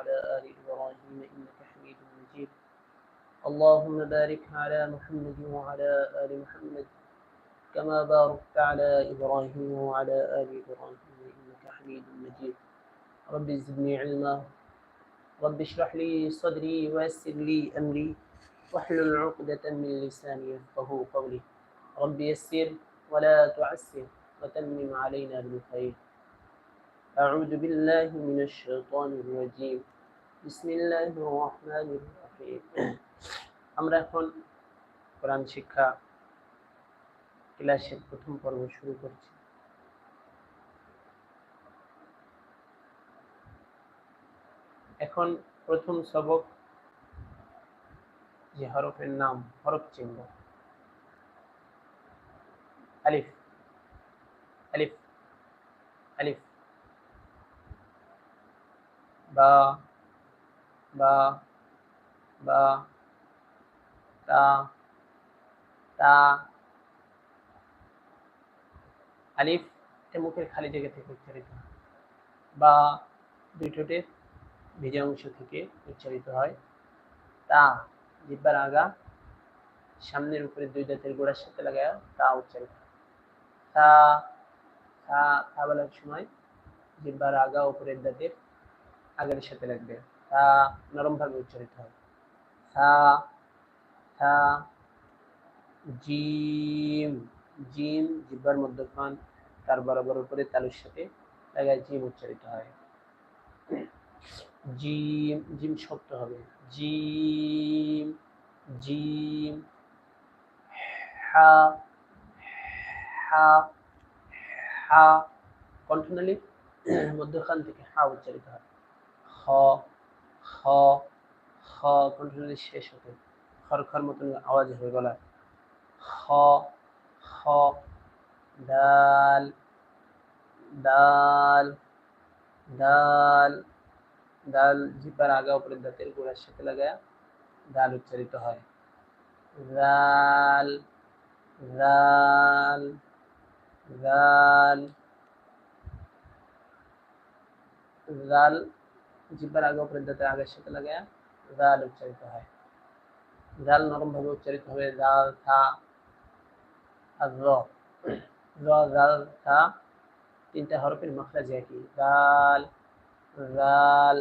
وعلى آل إبراهيم إنك حميد مجيد. اللهم بارك على محمد وعلى آل محمد كما باركت على إبراهيم وعلى آل إبراهيم إنك حميد مجيد. رب زدني علما. رب اشرح لي صدري ويسر لي أمري. واحلل عقدة من لساني يفقه قولي. رب يسر ولا تعسر. وتمم علينا بالخير. أعوذ بالله من الشيطان الرجيم بسم الله الرحمن الرحيم আমরা এখন কোরআন শিক্ষা ক্লাসের প্রথম পর্ব শুরু করছি এখন প্রথম সবক যে হরফের নাম হরফ চিহ্ন আলিফ আলিফ আলিফ বা বা বা, তা তা, আলিফ মুখের খালি জায়গা থেকে উচ্চারিত হয়। বা দুই ঠোঁটের ভিজা অংশ থেকে উচ্চারিত হয়। তা, জিব্বার আগা, সামনের উপরে দুই দাঁতের গোড়ার সাথে লাগায় তা উচ্চারিত তা তা তা বলার সময় জিব্বার আগা উপরের দাঁতের আগের সাথে লাগবে। তা নরমভাবে উচ্চারিত হয়। তা তা, জিম জিম, জিব্বার মধ্যখান, তার বরাবর উপরে তালুর সাথে লাগায় জিম উচ্চারিত হয়। জিম জিম শক্ত হবে। জিম জিম, হা হা হা কণ্ঠনালী মধ্যখান থেকে হা উচ্চারিত হয়। খ খ কণ্ঠনালী শেষ হতে খর খর মতন আওয়াজ হবে গলায়। খ খ ডাল ডাল ডাল দাল জিপার আগা উপরে দাঁতের গোড়ার সাথে লাগায় দাল উচ্চারিত হয়। রাল রাল রাল রাল জিব্বার আগা উপরে দাঁতের আগের সাথে লাগায় রাল উচ্চারিত হয় রাল নরম ভাবে উচ্চারিত হবে রাল থা আর র র রাল থা তিনটা হরফের মাখরাজ একই রাল রাল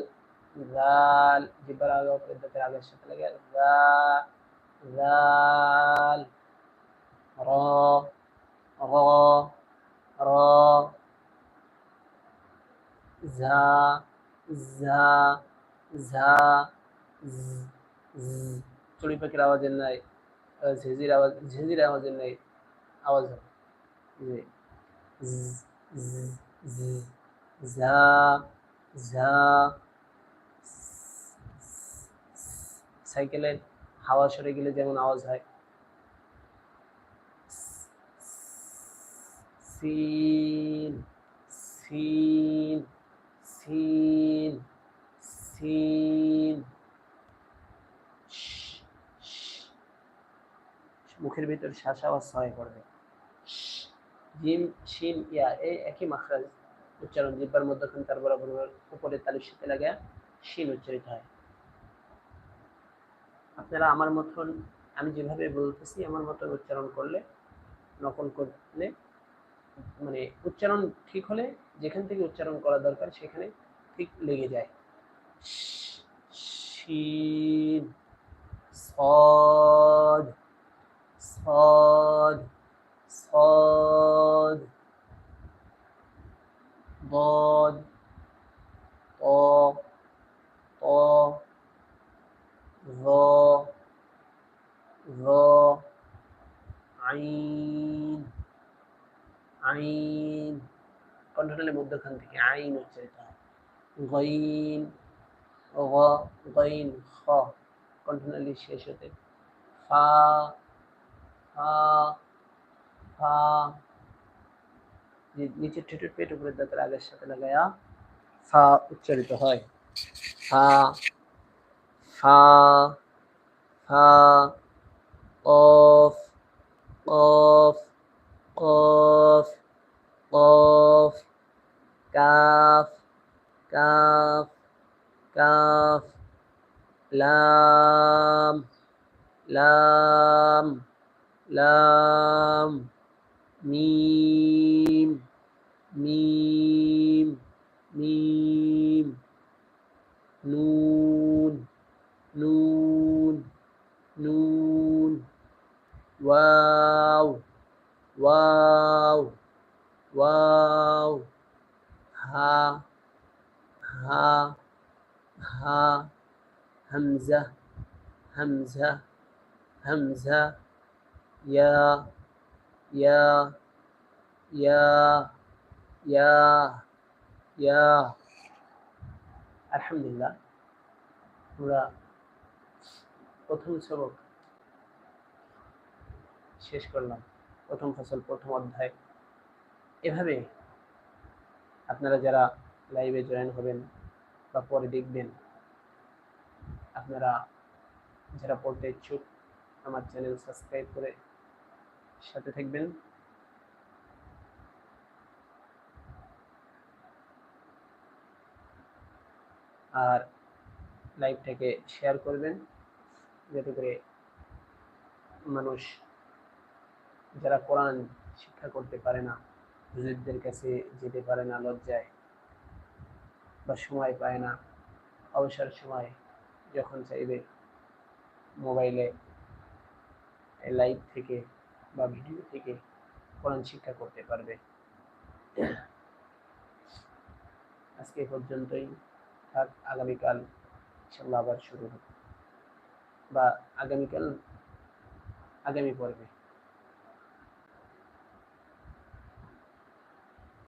রাল জিব্বার আগা উপরে দাঁতের আগের সাথে লাগে রা রাল র র র ঝা ঝা ঝা চড়ি পাখির আওয়াজের নাই ঝিঝির আওয়াজ, ঝিঝির আওয়াজের নাই, আওয়াজ হবে। ঝা ঝা সাইকেলের হাওয়া সরে গেলে যেমন আওয়াজ হয়। সিন সিন সিন সিন মুখের ভিতর শ্বাস আওয়াজ ছয় পড়বে জিম শিন ইয়া এই একই মাখরাজ উচ্চারণ। জিব্বার মধ্যখান তার বরাবর উপরে তালুর সাথে লাগে শিন উচ্চারিত হয়। আপনারা আমার মতন, আমি যেভাবে বলতেছি, আমার মতন উচ্চারণ করলে, নকল করলে মানে উচ্চারণ ঠিক হলে যেখান থেকে উচ্চারণ করা দরকার সেখানে ঠিক লেগে যায় শিন صاد صاد صاد ضاد طا طا ظا ظا আইন আইন কণ্ঠনালীর মধ্যখান থেকে আইন উচ্চারিত হয় গইন, গ, গইন, খ কণ্ঠনালী শেষ হতে ফা ফা ফা নিচের ঠেটের পেট উপরের দাঁতের আগের সাথে লাগায়া ফা উচ্চারিত হয়। ফা ফা ফা, অফ অফ কাফ, লাম লাম লাম, মিম মিম মিম, নুন নুন নুন, ওয়াও ওয়াও ওয়াও, হা হা হা, হামজা হামজা হামজা, ইয়া ইয়া ইয়া ইয়া ইয়া। আলহামদুলিল্লাহ, আমরা প্রথম সবক শেষ করলাম, প্রথম ফসল, প্রথম অধ্যায়। এভাবে আপনারা যারা লাইভে জয়েন হবেন বা পরে দেখবেন আপনারা যারা পড়তে ইচ্ছুক, আমার চ্যানেল সাবস্ক্রাইব করে সাথে থাকবেন। আর লাইভটাকে শেয়ার করবেন, যাতে করে মানুষ যারা কোরআন শিক্ষা করতে পারে না, হুজুরদের কাছে যেতে পারে না, লজ্জায়। বা সময় পায় না, অবসর সময় যখন চাইবে মোবাইলে লাইভ থেকে বা ভিডিও থেকে কোরআন শিক্ষা করতে পারবে। আজকে পর্যন্তই থাক, আগামীকাল ইনশাল্লাহ আবার শুরু হবে। বা আগামীকাল, আগামী পর্বে।